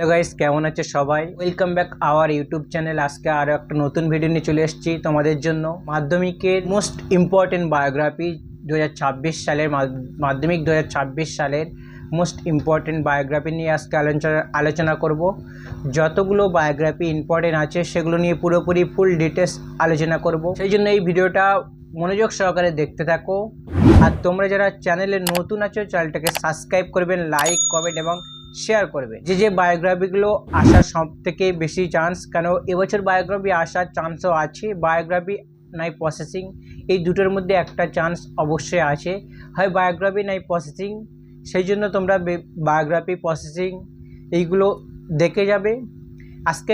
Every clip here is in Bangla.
হ্যালো গাইস কেমন আছে সবাই welcome back our YouTube channel আজকে আরও একটা নতুন ভিডিও নিয়ে চলে এসেছি তোমাদের জন্য মাধ্যমিকের মোস্ট ইম্পর্টেন্ট বায়োগ্রাফি দু সালের মাধ্যমিক দু সালের মোস্ট ইম্পর্টেন্ট বায়োগ্রাফি নিয়ে আজকে আলোচনা আলোচনা করব যতগুলো বায়োগ্রাফি ইম্পর্টেন্ট আছে সেগুলো নিয়ে পুরোপুরি ফুল ডিটেলস আলোচনা করব সেই জন্য এই ভিডিওটা মনোযোগ সহকারে দেখতে থাকো আর তোমরা যারা চ্যানেলে নতুন আছো চ্যানেলটাকে সাবস্ক্রাইব করবেন লাইক কমেন্ট এবং শেয়ার করবে যে যে বায়োগ্রাফিগুলো আসার সব থেকে বেশি চান্স কেন এবছর বায়োগ্রাফি আসার চান্সও আছে বায়োগ্রাফি নাই প্রসেসিং এই দুটোর মধ্যে একটা চান্স অবশ্যই আছে হয় বায়োগ্রাফি নাই প্রসেসিং সেই জন্য তোমরা বায়োগ্রাফি প্রসেসিং এইগুলো দেখে যাবে আজকে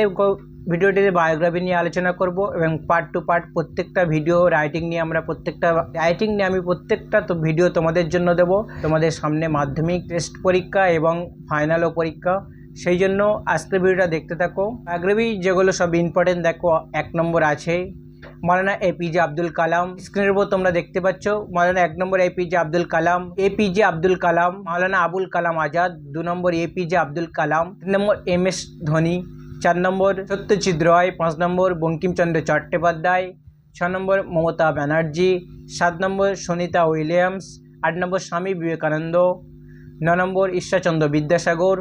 ভিডিওটিতে বায়োগ্রাফি নিয়ে আলোচনা করব এবং পার্ট টু পার্ট প্রত্যেকটা ভিডিও রাইটিং নিয়ে আমরা প্রত্যেকটা রাইটিং নিয়ে আমি প্রত্যেকটা তো ভিডিও তোমাদের জন্য দেব তোমাদের সামনে মাধ্যমিক টেস্ট পরীক্ষা এবং ফাইনালও পরীক্ষা সেই জন্য আজকের ভিডিওটা দেখতে থাকো বায়োগ্রাফি যেগুলো সব ইম্পর্টেন্ট দেখো এক নম্বর আছে মৌলানা এপিজে আব্দুল কালাম স্ক্রিনের উপর তোমরা দেখতে পাচ্ছ মালানা এক নম্বর এপিজে আব্দুল কালাম এপিজে আব্দুল কালাম মালানা আবুল কালাম আজাদ দু নম্বর এপিজে আব্দুল কালাম তিন নম্বর এম এস ধোনি চার নম্বর সত্যজিৎ রয় পাঁচ নম্বর বঙ্কিমচন্দ্র চট্টোপাধ্যায় ছ নম্বর মমতা ব্যানার্জি সাত নম্বর সুনিতা উইলিয়ামস আট নম্বর স্বামী বিবেকানন্দ ন নম্বর ঈশ্বরচন্দ্র বিদ্যাসাগর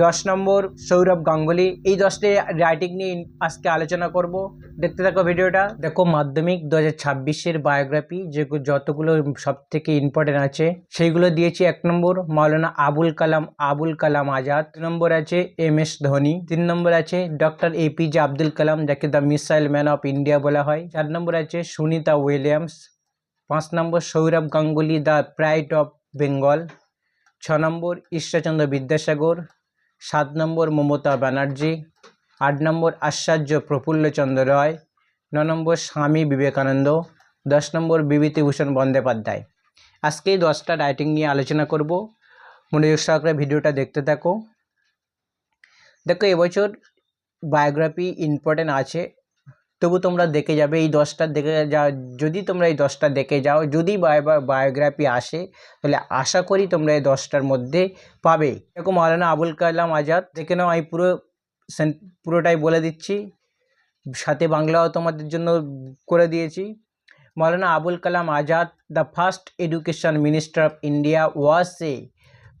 দশ নম্বর সৌরভ গাঙ্গুলি এই দশটি রাইটিং নিয়ে আজকে আলোচনা করব দেখতে থাকো ভিডিওটা দেখো মাধ্যমিক দু হাজার বায়োগ্রাফি যে যতগুলো সব থেকে ইম্পর্টেন্ট আছে সেইগুলো দিয়েছি এক নম্বর মাওলানা আবুল কালাম আবুল কালাম আজাদ দু নম্বর আছে এম এস ধোনি তিন নম্বর আছে ডক্টর এপিজে আব্দুল কালাম যাকে the missile man of India বলা হয় চার নম্বর আছে সুনিতা উইলিয়ামস পাঁচ নম্বর Sourav Ganguly the pride of Bengal ছ নম্বর ঈশ্বরচন্দ্র বিদ্যাসাগর সাত নম্বর মমতা ব্যানার্জি আট নম্বর আশ্চর্য প্রফুল্লচন্দ্র রায় ন নম্বর স্বামী বিবেকানন্দ দশ নম্বর বিভূতিভূষণ বন্দ্যোপাধ্যায় আজকেই দশটা রাইটিং নিয়ে আলোচনা করব মনোযোগ সহকারে ভিডিওটা দেখতে থাকো দেখো এবছর বায়োগ্রাফি ইম্পর্টেন্ট আছে তবু তোমরা দেখে যাবে এই দশটা দেখে যা যদি তোমরা এই দশটা দেখে যাও যদি বায়োগ্রাফি আসে তাহলে আশা করি তোমরা এই দশটার মধ্যে পাবে এরকম মৌলানা আবুল কালাম আজাদ দেখে নাও আমি পুরো পুরোটাই বলে দিচ্ছি সাথে বাংলাও তোমাদের জন্য করে দিয়েছি Maulana Abul Kalam Azad the first education minister of India was a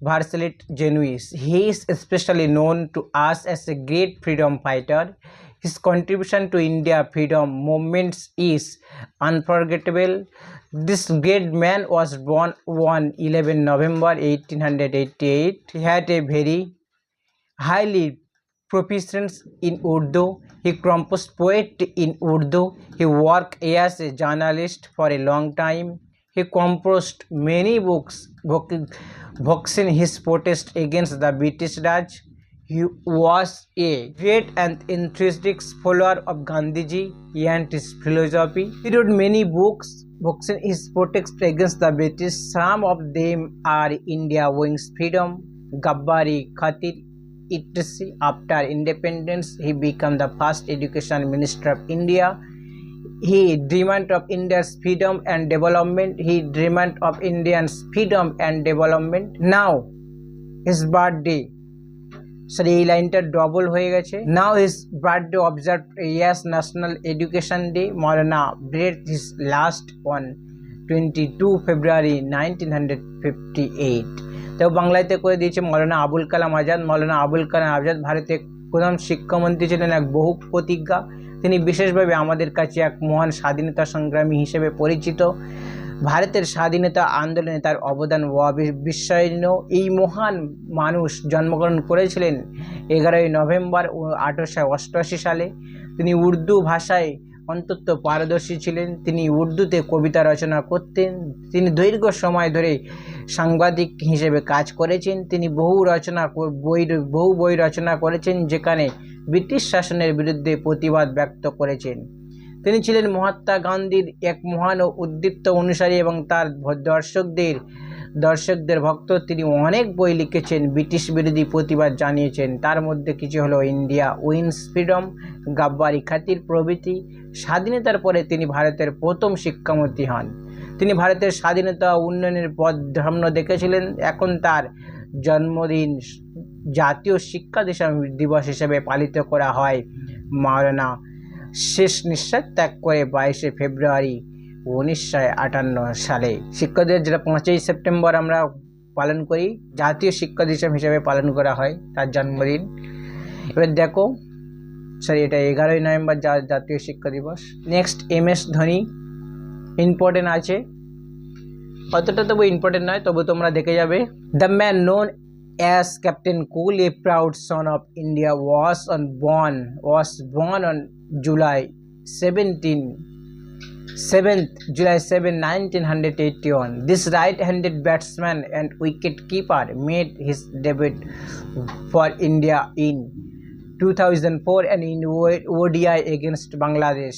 versatile genius he is specially known to us as a great freedom fighter His contribution to India freedom movements is unforgettable. This great man was born on 11 November 1888. He had a very highly proficient in Urdu. He composed poetry in Urdu. He worked as a journalist for a long time. He composed many books Books in his protest against the British Raj. He was a great and enthusiastic follower of Gandhiji and his philosophy. He wrote many books. Books in his protest against the British. Some of them are India Wings Freedom, Gabbari Khatir, etc. After independence, he became the first education minister of India. He dreamed of India's freedom and development. He dreamed of Indians' freedom and development. Now, his birthday sir এই লাইনটা ডবল হয়ে গেছে now is birthday observe as national education day Maulana breathed his last on twenty two February nineteen hundred fifty eight তো বাংলাতে করে দিয়েছে মৌলানা আবুল কালাম আজাদ মৌলানা আবুল কালাম আজাদ ভারতের প্রধান শিক্ষামন্ত্রী ছিলেন এক বহু প্রতিজ্ঞা তিনি বিশেষভাবে আমাদের কাছে এক মহান স্বাধীনতা সংগ্রামী হিসেবে পরিচিত ভারতের স্বাধীনতা আন্দোলনে তার অবদান অবিস্মরণীয় এই মহান মানুষ জন্মগ্রহণ করেছিলেন এগারোই নভেম্বর আঠারোশো অষ্টআশি সালে তিনি উর্দু ভাষায় অন্তত পারদর্শী ছিলেন তিনি উর্দুতে কবিতা রচনা করতেন তিনি দীর্ঘ সময় ধরে সাংবাদিক হিসেবে কাজ করেছেন তিনি বহু রচনা বই বহু বই রচনা করেছেন যেখানে ব্রিটিশ শাসনের বিরুদ্ধে প্রতিবাদ ব্যক্ত করেছেন তিনি ছিলেন মহাত্মা গান্ধীর এক মহান ও উদ্দীপ্ত অনুসারী এবং তার দর্শকদের দর্শকদের ভক্ত তিনি অনেক বই লিখেছেন ব্রিটিশ বিরোধী প্রতিবাদ জানিয়েছেন তার মধ্যে কিছু হলো ইন্ডিয়া উইন্স ফ্রিডম গাব্বারি খাতির প্রভৃতি স্বাধীনতার পরে তিনি ভারতের প্রথম শিক্ষামন্ত্রী হন তিনি ভারতের স্বাধীনতা উন্নয়নের পথ ধর্ম দেখেছিলেন এখন তার জন্মদিন জাতীয় শিক্ষা দিবস হিসেবে পালিত করা হয় মাওলানা শেষ নিঃশ্বাস ত্যাগ করে বাইশে ফেব্রুয়ারি উনিশশো আটান্ন সালে শিক্ষক দিবস যেটা পাঁচই সেপ্টেম্বর আমরা পালন করি জাতীয় শিক্ষা দিবস হিসেবে পালন করা হয় তার জন্মদিন এবার দেখো সরি এটা এগারোই নভেম্বর যা জাতীয় শিক্ষা দিবস next M S Dhoni important আছে অতটা তবু ইম্পর্টেন্ট নয় তবু তোমরা দেখে যাবে the man known as Captain Cool, a proud son of India, was born was born on July 17. 7th July 7, 1981. This right-handed batsman and wicket-keeper made his debut for India in 2004 and in ODI against Bangladesh.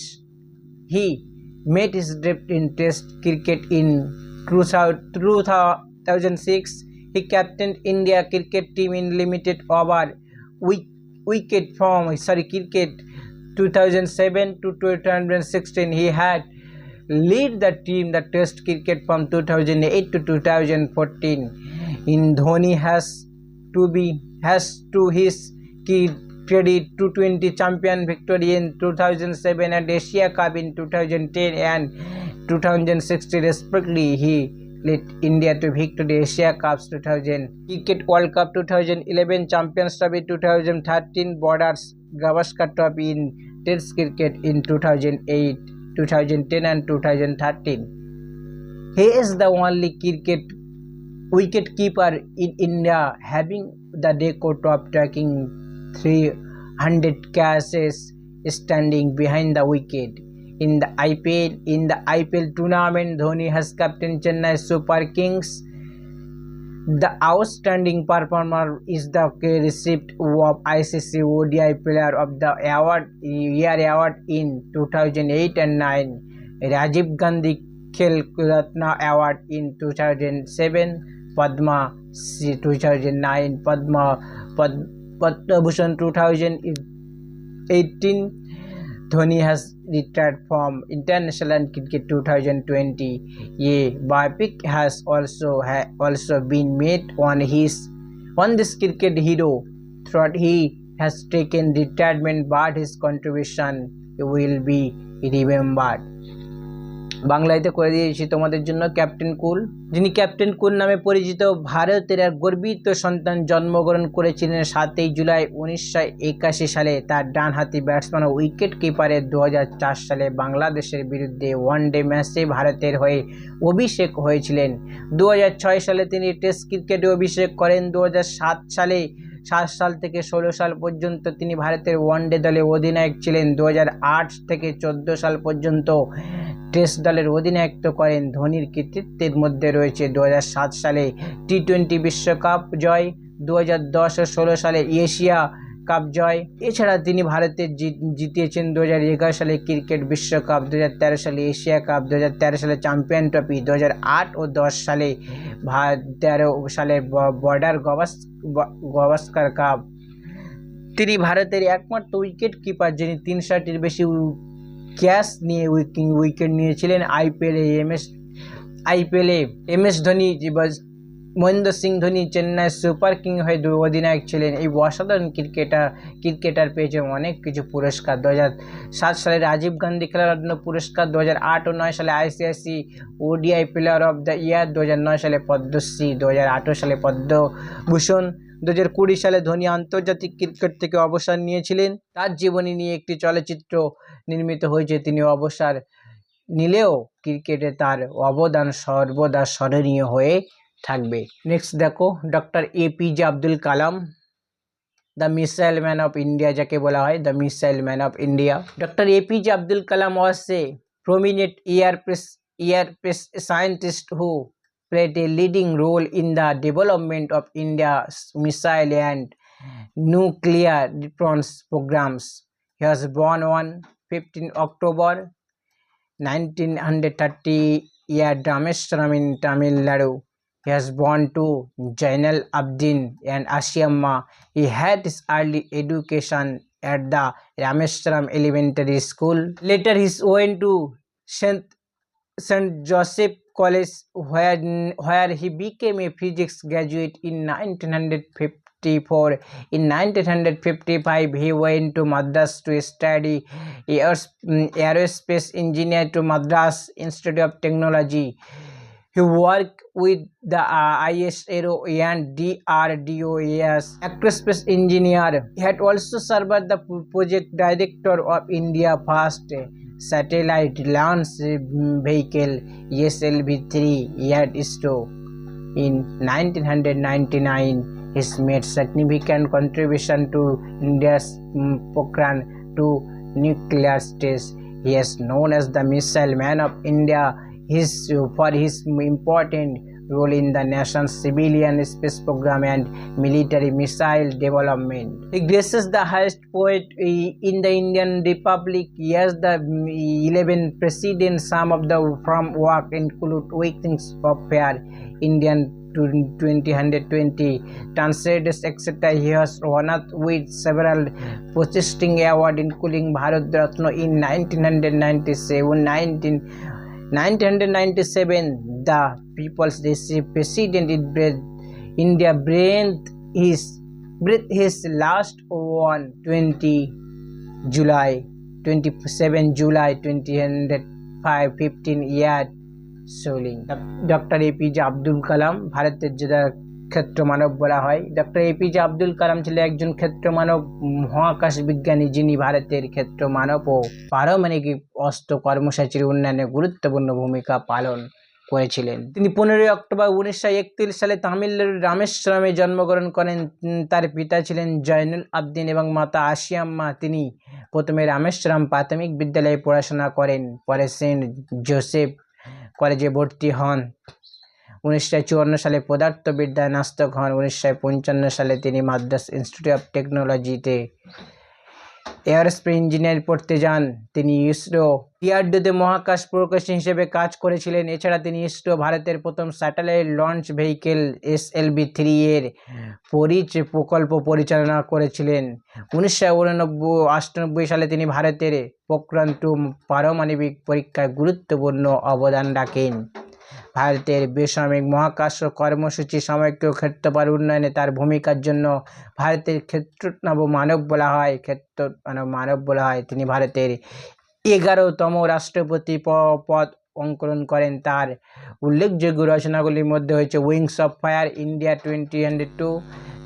He made his debut in Test cricket in 2006 he captained India cricket team in limited over wicket form. Sorry, cricket 2007 to 2016. He had lead the team the test cricket from 2008 to 2014 in dhoni has to be has to his credit 220 champion victory in 2007 and asia cup in 2010 and 2016 respectively he led India to victory. Asia Cups 2000, Cricket World Cup 2011, Champions Trophy 2013, Borders Gavaskar Trophy in Test cricket in 2008, 2010 and 2013. He is the only cricket wicket keeper in India having the record of taking 300 catches standing behind the wicket. in the IPL. In the IPL tournament, Dhoni has captained Chennai Super Kings. The outstanding performer is the receipt of ICC ODI Player of the Award Year Award in 2008 and 9, Rajiv Gandhi Khel Ratna Award in 2007, Padma 2009, Padma Pad, Padma Bhushan 2018. Dhoni has retired from international cricket 2020 a biopic has also ha, also been made on his on this cricket hero throughout he has taken retirement but his contribution will be remembered বাংলাতে করে দিয়েছি তোমাদের জন্য ক্যাপ্টেন কুল যিনি ক্যাপ্টেন কুল নামে পরিচিত ভারতের এক গর্বিত সন্তান জন্মগ্রহণ করেছিলেন সাতই জুলাই উনিশশো সালে তার ডান হাতি ব্যাটসম্যান ও উইকেট কিপারে দু সালে বাংলাদেশের বিরুদ্ধে ওয়ানডে ম্যাচে ভারতের হয়ে অভিষেক হয়েছিলেন দু সালে তিনি টেস্ট ক্রিকেটে অভিষেক করেন দু সালে সাত সাল থেকে ষোলো সাল পর্যন্ত তিনি ভারতের ওয়ানডে দলে অধিনায়ক ছিলেন দু থেকে চোদ্দো সাল পর্যন্ত টেস্ট দলের অধিনায়কত্ব করেন ধোনির কৃতিত্বের মধ্যে রয়েছে দু সালে টি টোয়েন্টি বিশ্বকাপ জয় দু দশ ও ষোলো সালে এশিয়া কাপ জয় এছাড়া তিনি ভারতের জিতিয়েছেন দু সালে ক্রিকেট বিশ্বকাপ দু সালে এশিয়া কাপ দু সালে চ্যাম্পিয়ন ট্রফি দু ও দশ সালে তেরো সালে বর্ডার গাভাস্কার কাপ তিনি ভারতের একমাত্র উইকেট কিপার যিনি তিনশোটির বেশি ক্যাশ নিয়ে উইকেট নিয়েছিলেন আইপিএলে এম এস আইপিএলে M S Dhoni Mahendra Singh Dhoni Chennai super king হয়ে অধিনায়ক ছিলেন এই অসাধারণ ক্রিকেটার ক্রিকেটার পেয়েছেন অনেক কিছু পুরস্কার দু সাত সালে রাজীব গান্ধী খেলারত্ন পুরস্কার দু হাজার আট ও নয় সালে ICC ODI player of the year দু হাজার নয় সালে পদ্মশ্রী দু হাজার সালে পদ্মভূষণ দু হাজার কুড়ি সালে ধোনি আন্তর্জাতিক ক্রিকেট থেকে অবসর নিয়েছিলেন তার জীবনী নিয়ে একটি চলচ্চিত্র নির্মিত হয়েছে তিনি অবসর নিলেও ক্রিকেটে তার অবদান সর্বদা স্মরণীয় হয়ে থাকবে নেক্সট দেখো doctor APJ Abdul Kalam the missile man of India যাকে বলা হয় the missile man of India doctor APJ Abdul Kalam was a prominent aerospace aerospace scientist who played a leading role in the development of India's missile and nuclear defense programmes He was born on fifteen october nineteen hundred thirty year Rameswaram in Tamil Nadu He was born to Jainal Abdin and Ashiamma. He had his early education at the Rameshwaram Elementary School. Later, he went to St. St. Joseph College, where, where he became a physics graduate in 1950. 1954, In 1955, he went to Madras to study mm, aerospace engineer to Madras Institute of Technology. He worked with the uh, ISRO and as aerospace engineer. He had also served the project director of India First Satellite Launch Vehicle SLV-3 at ISRO in 1999. He's made significant contribution to India's mm, program to nuclear tests. He is known as the missile man of India his, for his important role in the nation's civilian space program and military missile development. He graces the highest poet in the Indian Republic. He has the mm, 11 presidents. Some of the from work include Wakings of Fair Indian 2020. Translated etc. He won honored with several prestigious awards including Bharat Ratna in 1997. 19, 1997 the people's president in India breathed his breath his last on 20 July 27 July 2005 15 year সোলিং ডক্টর এপিজে আব্দুল কালাম ভারতের যেটা ক্ষেত্র মানব বলা হয় ডক্টর এপিজে আব্দুল কালাম ছিল একজন ক্ষেত্র মানব মহাকাশ বিজ্ঞানী যিনি ভারতের ক্ষেত্র মানব ও পারমাণবিক অস্ত্র কর্মসূচির উন্নয়নে গুরুত্বপূর্ণ ভূমিকা পালন করেছিলেন তিনি পনেরোই অক্টোবর উনিশশো একত্রিশ সালে তামিলনাড়ুর রামেশ্বরমে জন্মগ্রহণ করেন তার পিতা ছিলেন জয়নুল আবদিন এবং মাতা আশিয়াম্মা তিনি প্রথমে রামেশ্বরম প্রাথমিক বিদ্যালয়ে পড়াশোনা করেন পরে সেন্ট জোসেফ কলেজে ভর্তি হন উনিশশো চুয়ান্ন সালে পদার্থবিদ্যায় নাস্তক হন উনিশশো পঞ্চান্ন সালে তিনি মাদ্রাস ইনস্টিটিউট অফ টেকনোলজিতে এয়ারস্পেস ইঞ্জিনিয়ার পড়তে যান তিনি ইসরো ডিআরডিওতে মহাকাশ প্রকাশ হিসেবে কাজ করেছিলেন এছাড়া তিনি ইসরো ভারতের প্রথম satellite launch vehicle S B three এর পরিচ প্রকল্প পরিচালনা করেছিলেন উনিশশো উনানব্বই সালে তিনি ভারতের প্রক্রান্ত পারমাণবিক পরীক্ষায় গুরুত্বপূর্ণ অবদান রাখেন ভারতের বেসামরিক মহাকাশ কর্মসূচি সাময়িক ক্ষেত্রপাল উন্নয়নে তার ভূমিকার জন্য ভারতের ক্ষেত্রনাব মানব বলা হয় ক্ষেত্র মানব বলা হয় তিনি ভারতের এগারোতম রাষ্ট্রপতি পদ অঙ্করণ করেন তার উল্লেখযোগ্য রচনাগুলির মধ্যে হয়েছে wings of fire India twenty hundred two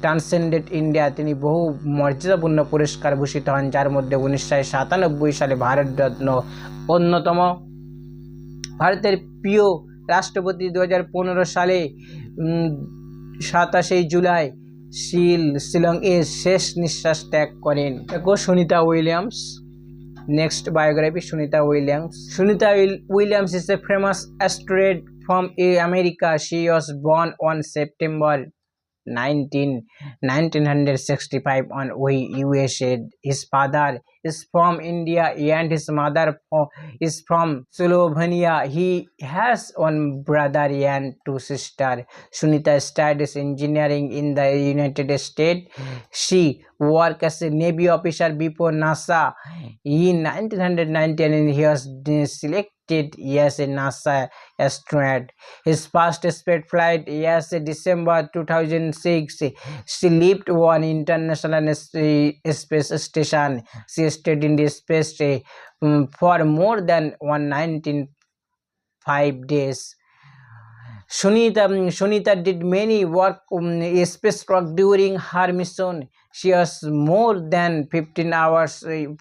transcended India তিনি বহু মর্যাদাপূর্ণ পুরস্কার ভূষিত হন যার মধ্যে উনিশশো সাতানব্বই সালে ভারতরত্ন অন্যতম ভারতের প্রিয় রাষ্ট্রপতি দু সালে সাতাশে জুলাই শিল শিলংয়ে শেষ নিঃশ্বাস ত্যাগ করেন দেখো Sunita Williams next biography Sunita Williams Sunita Williams is a famous astronaut from a America she was born on September 19, 1965 on USA. His father is from India and his mother is from Slovenia. He has one brother and two sisters. Sunita studies engineering in the United States. She worked as a Navy officer before NASA. In 1990, and he was selected tested as NASA astronaut. His first spaceflight as December 2006, she lived on International Space Station. She stayed in the space um, for more than 195 days. Sunita, um, Sunita did many work in space work during her mission. She has more than 15 hours of,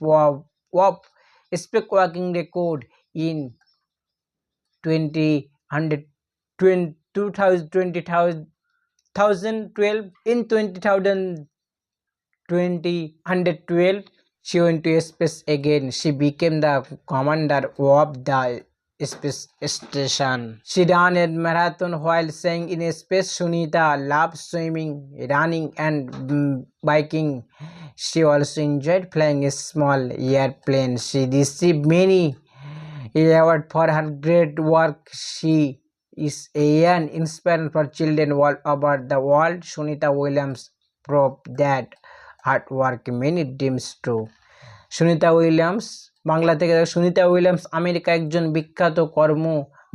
of working record in 20 100 20 2000 2012 in 2012 she went to space again she became the commander of the space station. She ran a marathon while saying in space. Sunita loved swimming, running, and biking. She also enjoyed flying a small airplane. She received many award for her her work work. Is is an inspiration for children all over the world. Sunita Williams proved that hard work many dreams true. Sunita Williams Bangla থেকে সুনিতা উইলিয়ামস আমেরিকা একজন বিখ্যাত কর্ম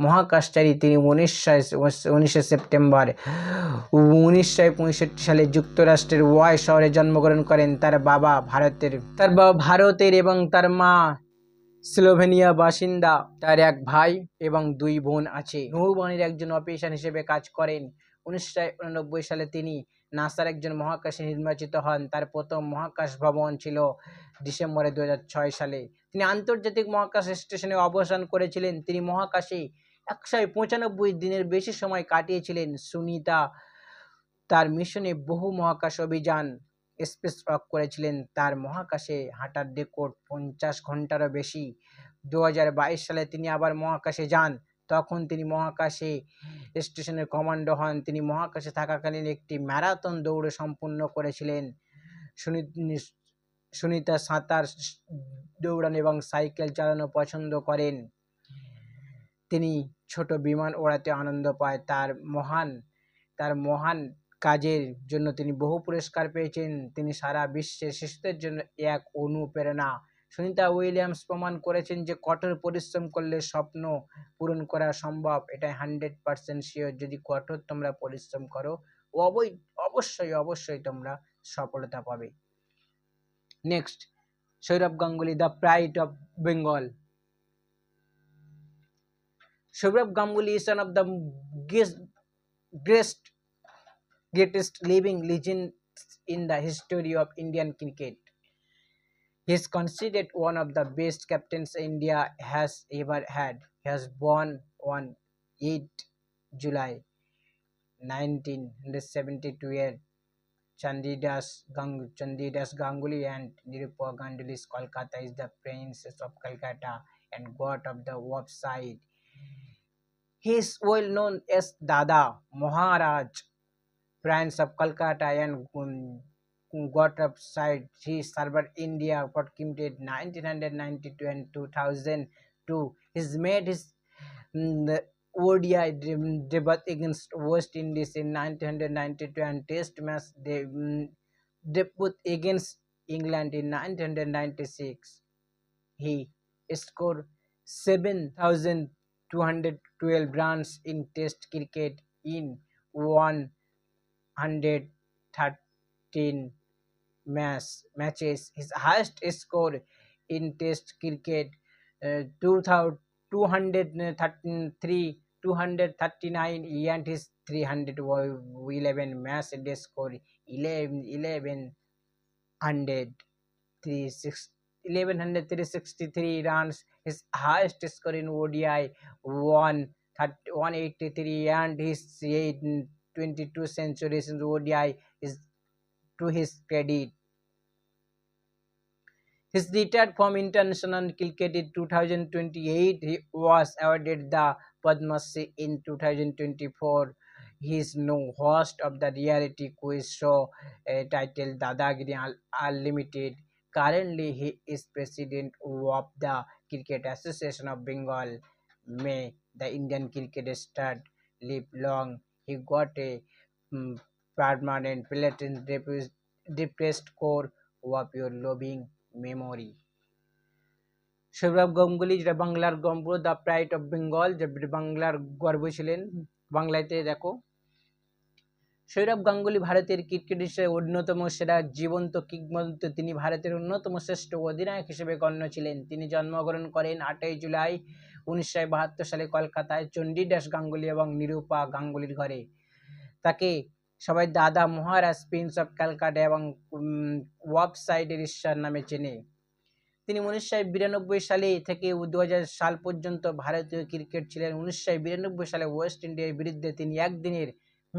মহাকাশচারী তিনি উনিশশো উনিশে সেপ্টেম্বর উনিশশো পঁয়ষট্টি সালে যুক্তরাষ্ট্রের ওয়াই শহরে জন্মগ্রহণ করেন তার বাবা ভারতের তার বাবা ভারতের এবং তার মা স্লোভেনিয়া বাসিন্দা তার এক ভাই এবং দুই বোন আছে নৌবাহিনীর একজন অফিসার হিসেবে কাজ করেন উনিশশো সালে তিনি নাসার একজন মহাকাশে নির্বাচিত হন তার প্রথম মহাকাশ ভবন ছিল ডিসেম্বরে দু সালে তিনি আন্তর্জাতিক মহাকাশ স্টেশনে অবসান করেছিলেন তিনি মহাকাশে একশো পঁচানব্বই দিনের বেশি সময় কাটিয়েছিলেন সুনিতা তার মিশনে বহু মহাকাশ অভিযান স্পেস রক করেছিলেন তার মহাকাশে হাঁটার রেকর্ড পঞ্চাশ ঘন্টারও বেশি দু সালে তিনি আবার মহাকাশে যান তখন তিনি মহাকাশে স্টেশনের কমান্ডো হন তিনি মহাকাশে থাকাকালীন একটি ম্যারাথন দৌড়ে সম্পূর্ণ করেছিলেন সুনিতা সাঁতার দৌড়ান এবং সাইকেল চালানো পছন্দ করেন তিনি ছোট বিমান ওড়াতে আনন্দ পায় তার মহান তার মহান কাজের জন্য তিনি বহু পুরস্কার পেয়েছেন তিনি সারা বিশ্বে শিশুদের জন্য এক অনুপ্রেরণা সুনিতা উইলিয়ামস প্রমাণ করেছেন যে কঠোর পরিশ্রম করলে স্বপ্ন পূরণ করা সম্ভব এটাই হান্ড্রেড পারসেন্ট শিওর যদি কঠোর তোমরা পরিশ্রম করো অবৈ অবশ্যই অবশ্যই তোমরা সফলতা পাবে next Sourav Ganguly the pride of Bengal Sourav Ganguly is one of the greatest greatest living legends in the history of Indian cricket. He is considered one of the best captains India has ever had. He was born on 8 July 1972 at Chandidas, Gang- Chandidas Ganguly and Nirupa Ganguly's Kolkata is the princess of Kolkata and god of the west side. He is well known as Dada Maharaj branch of Kolkata, and um, got up side. He served India, got committed 1992 and 2002. He's made his um, ODI debut against West Indies in 1992 and Test match de- um, debut against England in 1996. He scored 7,212 runs in Test cricket in one 113 match, matches, his highest score in Test cricket, uh, 233, 239, and his 311 match score, 11, 11 hundred three six. 1163 runs, his highest score in ODI, 183, and his 22 centuries in ODI is to his credit. His retired from international cricket in 2028, he was awarded the Padma Shri in 2024. He is now host of the reality quiz show uh, titled Dadagiri Unlimited. Currently, he is president of the Cricket Association of Bengal. May the Indian cricket start live long he got a um, permanent platinum depressed core of your loving memory. Sourav Ganguly যেটা বাংলার গম্ব দ্য প্রাইট অফ বেঙ্গল যে বাংলার গর্ব ছিলেন বাংলাতে দেখো সৌরভ গাঙ্গুলি ভারতের ক্রিকেট হিসেবে অন্যতম সেরা জীবন্ত কিংবদন্ত তিনি ভারতের অন্যতম শ্রেষ্ঠ অধিনায়ক হিসেবে গণ্য ছিলেন তিনি জন্মগ্রহণ করেন আটই জুলাই উনিশশো সালে কলকাতায় চণ্ডীদাস গাঙ্গুলি এবং নিরূপা গাঙ্গুলির ঘরে তাকে সবাই দাদা মহারাজ প্রিন্স অফ ক্যালকাটা এবং ওয়েবসাইটের ঈশ্বর নামে চেনে তিনি উনিশশো বিরানব্বই সালে থেকে দু সাল পর্যন্ত ভারতীয় ক্রিকেট ছিলেন উনিশশো বিরানব্বই সালে ওয়েস্ট ইন্ডিয়ার বিরুদ্ধে তিনি একদিনের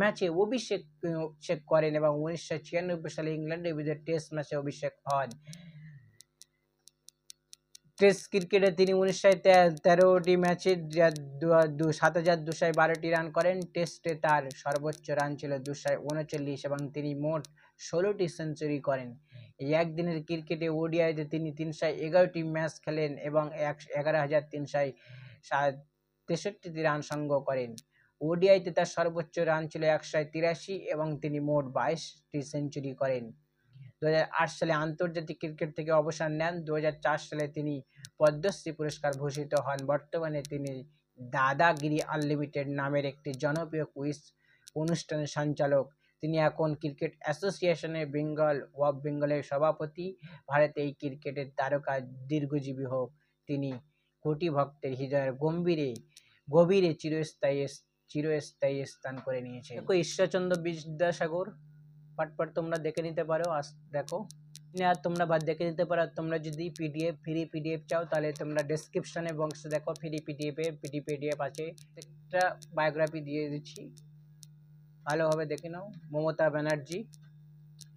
ম্যাচে অভিষেক অভিষেক করেন এবং উনিশশো ছিয়ানব্বই সালে ইংল্যান্ডের বিরুদ্ধে টেস্ট ম্যাচে অভিষেক হন টেস্ট ক্রিকেটে তিনি উনিশশো তেরোটি ম্যাচে সাত হাজার দুশো বারোটি রান করেন টেস্টে তার সর্বোচ্চ রান ছিল দুশো উনচল্লিশ এবং তিনি মোট ষোলোটি সেঞ্চুরি করেন এই একদিনের ক্রিকেটে ওডিআইতে তিনি তিনশো এগারোটি ম্যাচ খেলেন এবং এক এগারো হাজার তিনশো তেষট্টিটি রান সংগ্রহ করেন ওডিআইতে তার সর্বোচ্চ রান ছিল একশো তিরাশি এবং তিনি মোট বাইশটি সেঞ্চুরি করেন দু সালে আন্তর্জাতিক ক্রিকেট থেকে অবসর নেন দু সালে তিনি পদ্মশ্রী পুরস্কার ভূষিত হন বর্তমানে তিনি দাদাগিরি আনলিমিটেড নামের একটি জনপ্রিয় কুইজ অনুষ্ঠানের সঞ্চালক তিনি এখন ক্রিকেট অ্যাসোসিয়েশনের বেঙ্গল ওয়াব বেঙ্গলের সভাপতি ভারতে এই ক্রিকেটের তারকা দীর্ঘজীবী হোক তিনি কোটি ভক্তের হৃদয়ের গম্ভীরে গভীরে চিরস্থায়ী চিরস্থায়ী স্থান করে নিয়েছে ঈশ্বরচন্দ্র বিদ্যাসাগর ফটফট তোমরা দেখে নিতে পারো আস দেখো আর হ্যাঁ, তোমরা বাদ দেখে নিতে পারো তোমরা যদি পিডিএফ ফ্রি পিডিএফ চাও তাহলে তোমরা ডেসক্রিপশানে বক্স দেখো ফ্রি পিডিএফের পিডি পিডিএফ আছে একটা বায়োগ্রাফি দিয়ে দিচ্ছি ভালোভাবে দেখে নাও মমতা ব্যানার্জি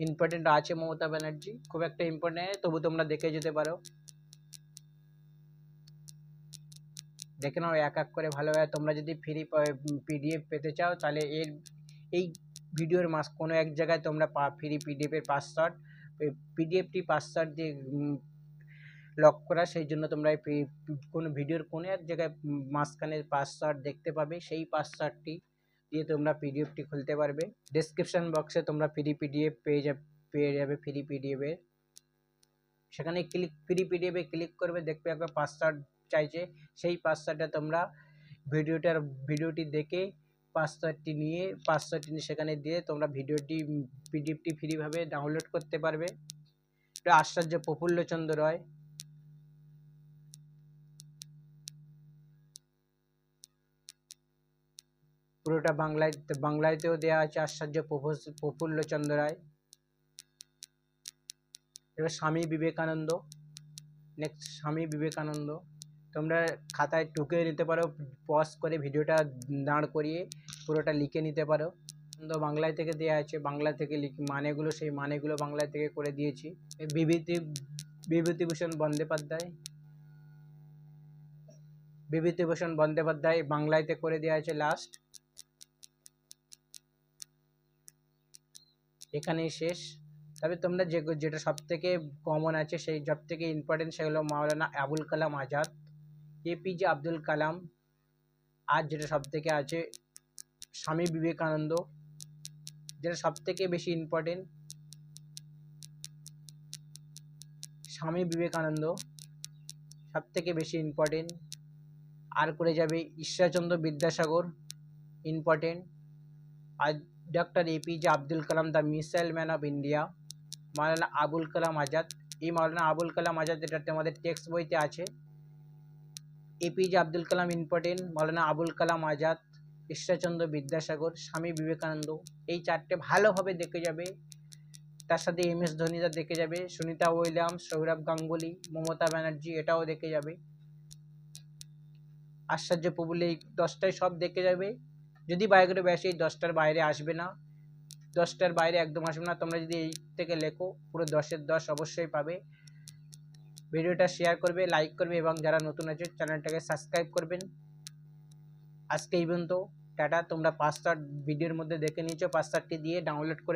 ইম্পর্টেন্ট আছে মমতা ব্যানার্জি খুব একটা ইম্পর্টেন্ট তবু তোমরা দেখে যেতে পারো দেখে নাও এক এক করে ভালোভাবে তোমরা যদি ফ্রি পিডিএফ পেতে চাও তাহলে এর এই ভিডিওর মাস কোনো এক জায়গায় তোমরা পা ফ্রি পিডিএফের পাসওয়ার্ড পিডিএফটি পাসওয়ার্ড দিয়ে লক করা সেই জন্য তোমরা এই কোনো ভিডিওর কোনো এক জায়গায় মাসখানের পাসওয়ার্ড দেখতে পাবে সেই পাসওয়ার্ডটি দিয়ে তোমরা পিডিএফটি খুলতে পারবে ডিসক্রিপশান বক্সে তোমরা ফ্রি পিডিএফ পেয়ে যাবে পেয়ে যাবে ফ্রি পিডিএফের সেখানে ক্লিক ফ্রি পিডিএফে ক্লিক করবে দেখবে একবার পাসওয়ার্ড চাইছে সেই পাসওয়ার্ডটা তোমরা ভিডিওটার ভিডিওটি দেখে পাঁচ ছয়টি নিয়ে পাঁচ ছয়টি সেখানে দিয়ে তোমরা ভিডিওটি পিডিএফটি ফ্রিভাবে ডাউনলোড করতে পারবে এটা আশ্চর্য প্রফুল্লচন্দ্র রয় পুরোটা বাংলায় বাংলায়তেও দেওয়া আছে আশ্চর্য প্রফুল্লচন্দ্র রায় এবার স্বামী বিবেকানন্দ নেক্সট স্বামী বিবেকানন্দ তোমরা খাতায় টুকে নিতে পারো পজ করে ভিডিওটা দাঁড় করিয়ে পুরোটা লিখে নিতে পারো তো বাংলায় থেকে দেওয়া আছে বাংলা থেকে মানেগুলো সেই মানেগুলো বাংলায় থেকে করে দিয়েছি বিভূতি বিভূতিভূষণ বন্দ্যোপাধ্যায় বিভূতিভূষণ বন্দ্যোপাধ্যায় বাংলাতে করে দেওয়া আছে লাস্ট এখানেই শেষ তবে তোমরা যে যেটা সব থেকে কমন আছে সেই সব থেকে ইম্পর্টেন্ট সেগুলো মাওলানা আবুল কালাম আজাদ এপিজে আব্দুল কালাম আর যেটা সব থেকে আছে স্বামী বিবেকানন্দ যেটা সবথেকে বেশি ইম্পর্টেন্ট স্বামী বিবেকানন্দ সবথেকে বেশি ইম্পর্টেন্ট আর করে যাবে Ishwarchandra Vidyasagar important R doctor APJ Abdul Kalam the missile man of India Maulana Abul Kalam Azad এই মাওলানা আবুল কালাম আজাদ এটা আমাদের টেক্সট বইতে আছে এপিজে আব্দুল কালাম ইম্পর্টেন্ট মৌলানা আবুল কালাম আজাদ ঈশ্বরচন্দ্র বিদ্যাসাগর স্বামী বিবেকানন্দ এই চারটে ভালোভাবে দেখে যাবে তার সাথে এম এস ধোনিদা দেখে যাবে সুনিতা উইলিয়াম সৌরভ গাঙ্গুলি মমতা ব্যানার্জি এটাও দেখে যাবে আশ্চর্য প্রবুল এই দশটায় সব দেখে যাবে যদি বায়োগ্রাফি ব্যাস এই দশটার বাইরে আসবে না দশটার বাইরে একদম আসবে না তোমরা যদি এই থেকে লেখো পুরো দশের দশ অবশ্যই পাবে ভিডিওটা শেয়ার করবে লাইক করবে এবং যারা নতুন আছে চ্যানেলটাকে সাবস্ক্রাইব করবেন আজকে এই পর্যন্ত টাটা তোমরা পাঁচটা ভিডিওর মধ্যে দেখে নিয়েছো পাঁচটারটি দিয়ে ডাউনলোড করে